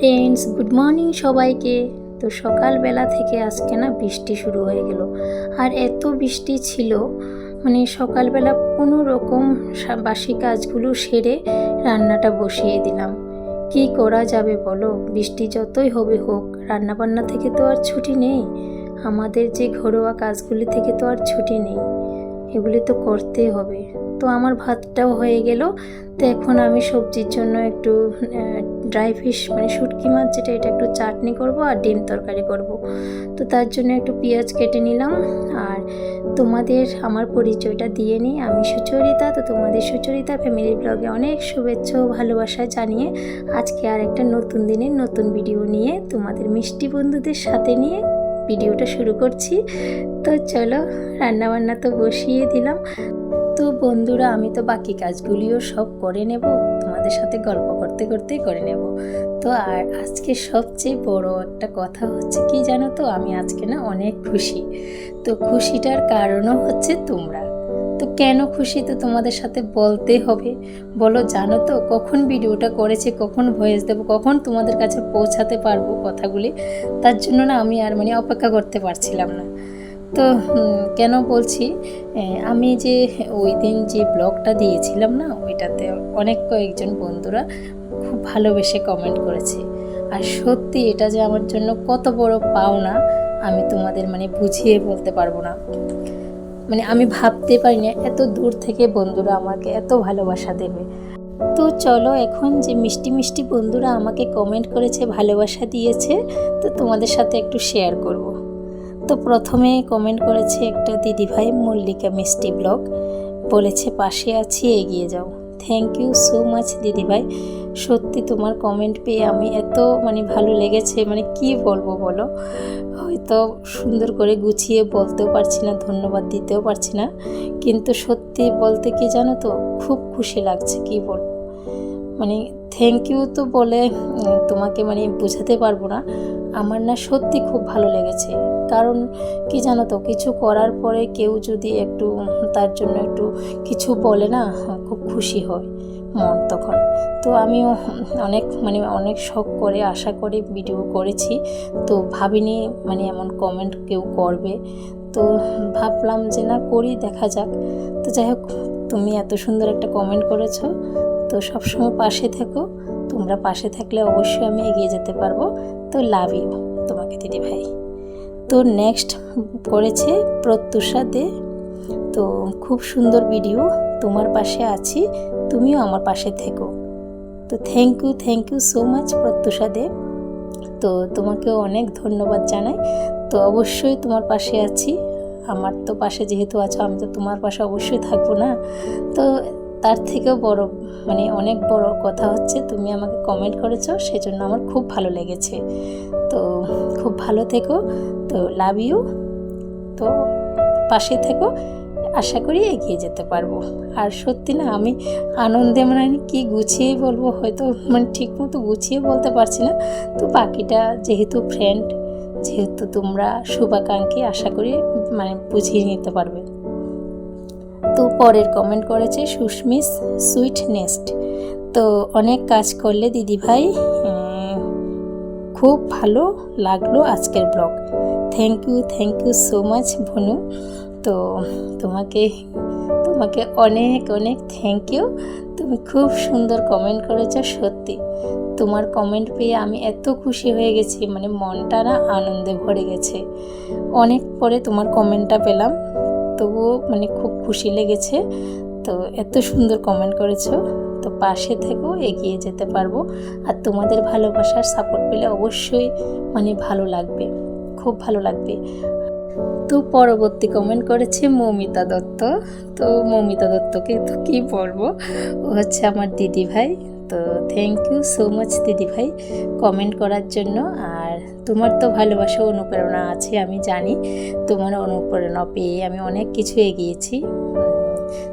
Friends, good morning সবাইকে। তো সকালবেলা থেকে আজকে না বৃষ্টি শুরু হয়ে গেল। আর এত বৃষ্টি ছিল মানে সকালবেলা কোনো রকম বাসি কাজগুলো সেরে রান্নাটা বসিয়ে দিলাম। কি করা যাবে বলো? বৃষ্টি যতই হবে হোক, রান্নাবান্না থেকে তো আর ছুটি নেই। আমাদের যে ঘরোয়া কাজগুলি থেকে তো আর ছুটি নেই। এগুলি তো করতেই হবে। তো আমার ভাতটাও হয়ে গেল। তো এখন আমি সবজির জন্য একটু ড্রাই ফিশ মানে শুটকি মাছ যেটা, এটা একটু চাটনি করব আর ডিম তরকারি করব। তো তার জন্য একটু পেঁয়াজ কেটে নিলাম। আর তোমাদের আমার পরিচয়টা দিয়ে নিই। আমি সুচরিতা, তো তোমাদের সুচরিতা ফ্যামিলি ব্লগে অনেক শুভেচ্ছা ও ভালোবাসা জানিয়ে আজকে আর একটা নতুন দিনের নতুন ভিডিও নিয়ে তোমাদের মিষ্টি বন্ধুদের সাথে নিয়ে ভিডিওটা শুরু করছি। তো চলো, রান্নাবান্না তো বসিয়ে দিলাম। তো বন্ধুরা, আমি তো বাকি কাজগুলিও সব করে নেব। তোমাদের সাথে গল্প করতে করতেই করে নেব। তো আর আজকে সবচেয়ে বড় একটা কথা হচ্ছে কি জানো তো? আমি আজকে না অনেক খুশি। তো খুশিটার কারণও হচ্ছে তোমরা। তো কেন খুশি তো তোমাদের সাথে বলতে হবে। বলো, জানো তো কখন ভিডিওটা করেছে, কখন ভয়েস দেবো, কখন তোমাদের কাছে পৌঁছাতে পারব কথাগুলি? তার জন্য না আমি আর মানে অপেক্ষা করতে পারছিলাম না। তো কেন বলছি? আমি যে ওই দিন যে ব্লগটা দিয়েছিলাম না, ওইটাতে অনেক কয়েকজন বন্ধুরা খুব ভালোবেসে কমেন্ট করেছে। আর সত্যি এটা যে আমার জন্য কত বড় পাওনা, আমি তোমাদের মানে বুঝিয়ে বলতে পারব না। মানে আমি ভাবতে পারি না এত দূর থেকে বন্ধুরা আমাকে এত ভালোবাসা দেবে। তো চলো, এখন যে মিষ্টি মিষ্টি বন্ধুরা আমাকে কমেন্ট করেছে, ভালোবাসা দিয়েছে, তো তোমাদের সাথে একটু শেয়ার করব। তো প্রথমে কমেন্ট করেছে একটা দিদিভাই, মল্লিকা মিষ্টি ব্লগ। বলেছে, পাশে আছি, এগিয়ে যাও। থ্যাংক ইউ সো মাচ দিদিভাই। সত্যি তোমার কমেন্ট পেয়ে আমি এত মানে ভালো লেগেছে। মানে কি বলব বলো? হয়তো সুন্দর করে গুছিয়ে বলতেও পারছি না, ধন্যবাদ দিতেও পারছি না। কিন্তু সত্যি বলতে কি জানো তো, খুব খুশি লাগছে, কি বলব? মানে থ্যাংক ইউ তো বলে তোমাকে মানে বোঝাতে পারব না। আমার না সত্যি খুব ভালো লেগেছে। কারণ কি জানো তো, কিছু করার পরে কেউ যদি একটু, তার জন্য একটু কিছু বলে না, খুব খুশি হয় মন তখন। তো আমিও অনেক মানে অনেক শখ করে, আশা করে ভিডিও করেছি। তো ভাবিনি মানে এমন কমেন্ট কেউ করবে। তো ভাবলাম যে না, করি, দেখা যাক। তো যাই হোক, তুমি এত সুন্দর একটা কমেন্ট করেছ। তো সবসময় পাশে থেকো। তোমরা পাশে থাকলে অবশ্যই আমি এগিয়ে যেতে পারব। তো লাভ ইউ তোমাকে দিদি ভাই তো নেক্সট করেছে প্রত্যুষা দে তো খুব সুন্দর ভিডিও তোমার পাশে আছি, তুমিও আমার পাশে থেকো। তো thank you thank you so much Pratyusha De তো তোমাকেও অনেক ধন্যবাদ জানাই। তো অবশ্যই তোমার পাশে আছি। আমার তো পাশে যেহেতু আছো, আমি তো তোমার পাশে অবশ্যই থাকব না। তো তার থেকেও বড় মানে অনেক বড় কথা হচ্ছে, তুমি আমাকে কমেন্ট করেছ, সেজন্য আমার খুব ভালো লেগেছে। তো খুব ভালো থেকো, তো লাভ ইউ তো পাশে থেকো, আশা করি এগিয়ে যেতে পারব। আর সত্যি না, আমি আনন্দে মানে কি গুছিয়ে বলব, হয়তো মানে ঠিক মতো গুছিয়ে বলতে পারছি না। তো বাকিটা যেহেতু ফ্রেন্ড যেহেতু তোমরা শুভাকাঙ্ক্ষী, আশা করি মানে বুঝিয়ে নিতে পারবে। তো পরের কমেন্ট করেছে সুস্মিস সুইট নেস্ট। তো অনেক কাজ করলে দিদিভাই খুব ভালো লাগল আজকের blog. Thank you thank you so much Bhanu তো তোমাকে তোমাকে অনেক অনেক থ্যাংক ইউ তুমি খুব সুন্দর কমেন্ট করেছ, সত্যি। তোমার কমেন্ট পেয়ে আমি এত খুশি হয়ে গেছি মানে মনটা না আনন্দে ভরে গেছে। অনেক পরে তোমার কমেন্টটা পেলাম। তবুও মানে খুব খুশি লেগেছে। তো এত সুন্দর কমেন্ট করেছ। তো পাশে থেকেও এগিয়ে যেতে পারব। আর তোমাদের ভালোবাসার সাপোর্ট পেলে অবশ্যই মানে ভালো লাগবে। খুব ভালো লাগবে। তো পরবর্তী কমেন্ট করেছে মৌমিতা দত্ত। তো মৌমিতা দত্তকে তো কী বলব? ও হচ্ছে আমার দিদি ভাই তো থ্যাংক ইউ সো মাচ দিদি ভাই কমেন্ট করার জন্য। আর তোমার তো ভালোবাসা অনুপ্রেরণা আছে, আমি জানি। তোমার অনুপ্রেরণা পেয়ে আমি অনেক কিছু এগিয়েছি।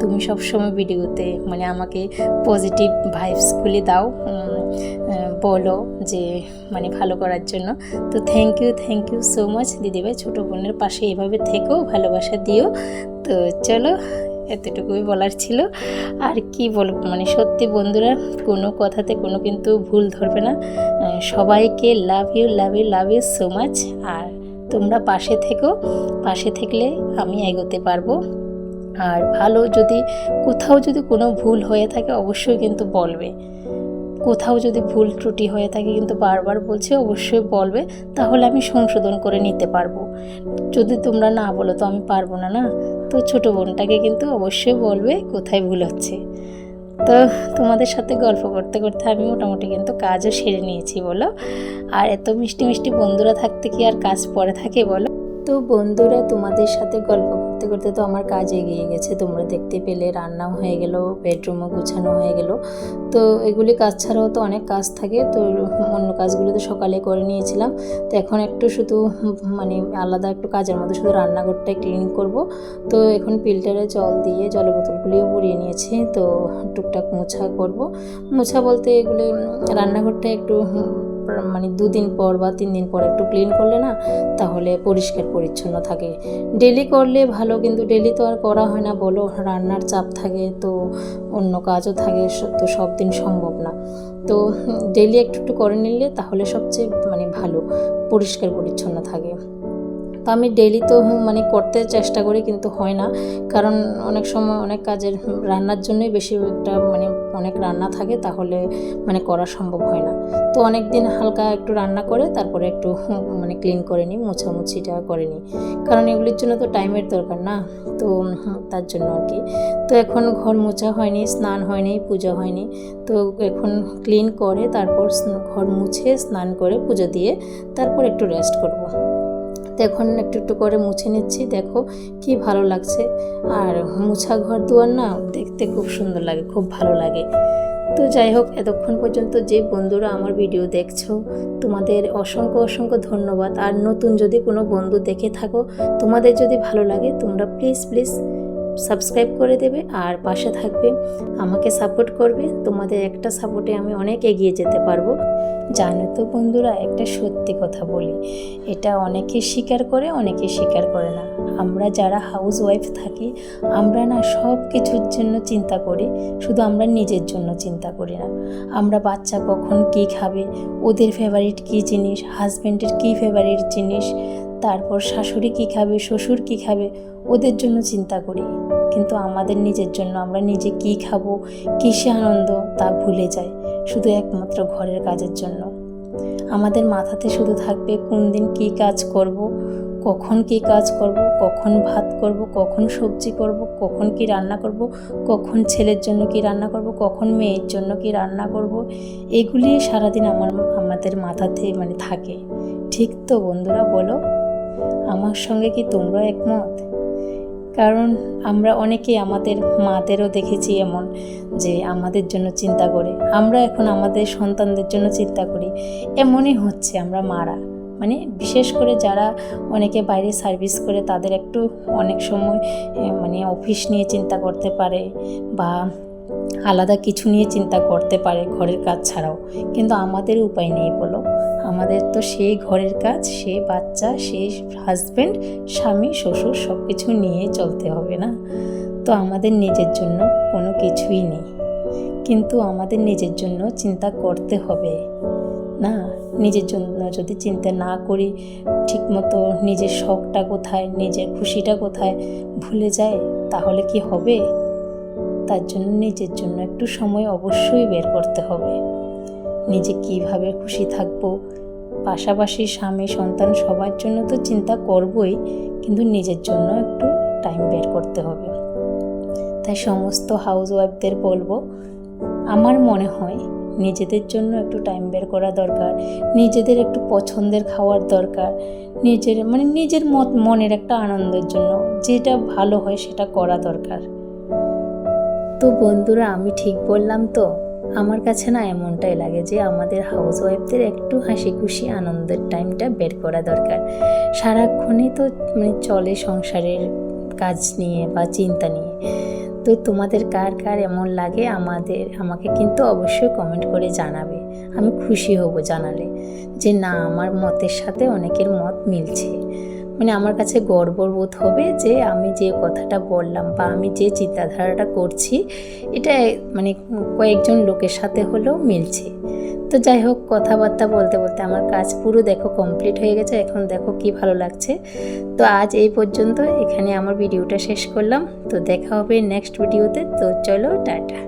তুমি সবসময় ভিডিওতে মানে আমাকে পজিটিভ ভাইবসগুলি দাও বলো যে মানে ভালো করার জন্য। তো thank you thank you so much দিদিভাই, ছোটো বোনের পাশে এভাবে থেকেও ভালোবাসা দিও। তো চলো এতটুকুই বলার ছিল। আর কি বলব মানে সত্যি বন্ধুরা, কোনো কথাতে কোনো কিন্তু ভুল ধরবে না। সবাইকে love you love you love you so much আর তোমরা পাশে থেকো, পাশে থাকলে আমি এগোতে পারব। আর ভালো যদি, কোথাও যদি কোনো ভুল হয়ে থাকে অবশ্যই কিন্তু বলবে। কোথাও যদি ভুল ত্রুটি হয়ে থাকে কিন্তু বারবার বলছে, অবশ্যই বলবে। তাহলে আমি সংশোধন করে নিতে পারব। যদি তোমরা না বলো তো আমি পারব না না? তো ছোটো বোনটাকে কিন্তু অবশ্যই বলবে কোথায় ভুল হচ্ছে। তো তোমাদের সাথে গল্প করতে করতে আমি মোটামুটি কিন্তু কাজও সেরে নিয়েছি বলো। আর এত মিষ্টি মিষ্টি বন্ধুরা থাকতে কি আর কাজ পরে থাকে বলো? তো বন্ধুরা তোমাদের সাথে গল্প করতে করতে তো আমার কাজ এগিয়ে গেছে। তোমরা দেখতে পেলে রান্নাও হয়ে গেল বেডরুমও গুছানো হয়ে গেল। তো এগুলি কাজ ছাড়াও তো অনেক কাজ থাকে। তো অন্য কাজগুলো তো সকালে করে নিয়েছিলাম। তো এখন একটু শুধু মানে আলাদা একটু কাজের মধ্যে শুধু রান্নাঘরটাই ক্লিন করব। তো এখন ফিল্টারে জল দিয়ে জলের বোতলগুলিও ভরিয়ে নিয়েছি। তো টুকটাক মোছা করব। মোছা বলতে এগুলি রান্নাঘরটা একটু মানে দুদিন পর বা তিন দিন পর একটু ক্লিন করলে না, তাহলে পরিষ্কার পরিচ্ছন্ন থাকে। ডেলি করলে ভালো, কিন্তু ডেলি তো আর করা হয় না বলো, রান্নার চাপ থাকে, তো অন্য কাজও থাকে তো সব দিন সম্ভব না। তো ডেলি একটু একটু করে নিলে তাহলে সবচেয়ে মানে ভালো, পরিষ্কার পরিচ্ছন্ন থাকে। তো আমি ডেলি তো মানে করতে চেষ্টা করি কিন্তু হয় না। কারণ অনেক সময় অনেক কাজের রান্নার জন্যই বেশি একটা মানে অনেক রান্না থাকে, তাহলে মানে করা সম্ভব হয় না। তো অনেক দিন হালকা একটু রান্না করে, তারপরে একটু মানে ক্লিন করে নিই, মোছামুছিটা করে নিই। কারণ এগুলির জন্য তো টাইমের দরকার না, তো তার জন্য আর কি। তো এখন ঘর মোছা হয়নি, স্নান হয়নি, পুজো হয়নি। তো এখন ক্লিন করে, তারপর ঘর মুছে স্নান করে, পুজো দিয়ে তারপর একটু রেস্ট করব। তো এখন একটু একটু করে মুছে নিচ্ছি। দেখো কি ভালো লাগছে। আর মুছা ঘর দুয়ার না দেখতে খুব সুন্দর লাগে, খুব ভালো লাগে। তো যাই হোক, এতক্ষণ পর্যন্ত যে বন্ধুরা আমার ভিডিও দেখছ, তোমাদের অসংখ্য অসংখ্য ধন্যবাদ। আর নতুন যদি কোনো বন্ধু দেখে থাকো, তোমাদের যদি ভালো লাগে, তোমরা প্লিজ প্লিজ সাবস্ক্রাইব করে দেবে আর পাশে থাকবে, আমাকে সাপোর্ট করবে। তোমাদের একটা সাপোর্টে আমি অনেক এগিয়ে যেতে পারব। জানো তো বন্ধুরা, একটা সত্যি কথা বলি, এটা অনেকে স্বীকার করে, অনেকে স্বীকার করে না। আমরা যারা হাউস ওয়াইফ থাকি, আমরা না সব কিছুর জন্য চিন্তা করি, শুধু আমরা নিজের জন্য চিন্তা করি না। আমরা বাচ্চা কখন কি খাবে, ওদের ফেভারিট কী জিনিস হাজব্যান্ডের কী ফেভারিট জিনিস তারপর শাশুড়ি কী খাবে, শ্বশুর কী খাবে, ওদের জন্য চিন্তা করি। কিন্তু আমাদের নিজের জন্য আমরা নিজে কী খাব, কিসে আনন্দ তা ভুলে যাই, শুধু একমাত্র ঘরের কাজের জন্য। আমাদের মাথাতে শুধু থাকবে কোন দিন কী কাজ করব, কখন কী কাজ করব, কখন ভাত করব, কখন সবজি করব, কখন কি রান্না করব, কখন ছেলের জন্য কি রান্না করব, কখন মেয়ের জন্য কি রান্না করব, এগুলি সারাদিন আমার, আমাদের মাথাতে মানে থাকে। ঠিক তো বন্ধুরা বলো? আমার সঙ্গে কি তোমরা একমত? কারণ আমরা অনেকেই আমাদের মাদেরও দেখেছি এমন যে আমাদের জন্য চিন্তা করে। আমরা এখন আমাদের সন্তানদের জন্য চিন্তা করি। এমনই হচ্ছে আমরা মারা। মানে বিশেষ করে যারা অনেকে বাইরে সার্ভিস করে তাদের একটু অনেক সময় মানে অফিস নিয়ে চিন্তা করতে পারে বা আলাদা কিছু নিয়ে চিন্তা করতে পারে ঘরের কাজ ছাড়াও। কিন্তু আমাদের উপায় নেই বলো। আমাদের তো সেই ঘরের কাজ, সে বাচ্চা, সে হাজব্যান্ড স্বামী, শ্বশুর সব কিছু নিয়ে চলতে হবে না। তো আমাদের নিজের জন্য কোনো কিছুই নেই। কিন্তু আমাদের নিজের জন্য চিন্তা করতে হবে। না, নিজের জন্য যদি চিন্তা না করি, ঠিকমতো নিজের শখটা কোথায়, নিজের খুশিটা কোথায় ভুলে যায়, তাহলে কি হবে? তার জন্য নিজের জন্য একটু সময় অবশ্যই বের করতে হবে। নিজে কীভাবে খুশি থাকব? পাশাপাশি স্বামী, সন্তান সবার জন্য তো চিন্তা করবই, কিন্তু নিজের জন্য একটু টাইম বের করতে হবে। তাই সমস্ত হাউস ওয়াইফদের বলব, আমার মনে হয় নিজেদের জন্য একটু টাইম বের করা দরকার, নিজেদের একটু পছন্দের খাওয়ার দরকার, নিজের মানে নিজের মত, মনের একটা আনন্দের জন্য যেটা ভালো হয় সেটা করা দরকার। তো বন্ধুরা, আমি ঠিক বললাম তো? আমার কাছে না এমনটাই লাগে যে আমাদের হাউস ওয়াইফদের একটু হাসি খুশি আনন্দের টাইমটা বের করা দরকার। সারাক্ষণই তো মানে চলে সংসারের কাজ নিয়ে বা চিন্তা নিয়ে। তো তোমাদের কার কার এমন লাগে আমাদের, আমাকে কিন্তু অবশ্যই কমেন্ট করে জানাবে। আমি খুশি হব জানালে যে না, আমার মতের সাথে অনেকের মত মিলছে। মানে আমার কাছে গর্ববোধ হবে যে আমি যে কথাটা বললাম বা আমি যে চিন্তাধারাটা করছি, এটা মানে কয়েকজন লোকের সাথে হলেও মিলছে। তো যাই হোক, কথাবার্তা বলতে বলতে আমার কাজ পুরো দেখো কমপ্লিট হয়ে গেছে। এখন দেখো কি ভালো লাগছে। তো আজ এই পর্যন্ত এখানে আমার ভিডিওটা শেষ করলাম। তো দেখা হবে নেক্সট ভিডিওতে তো চলো, টাটা।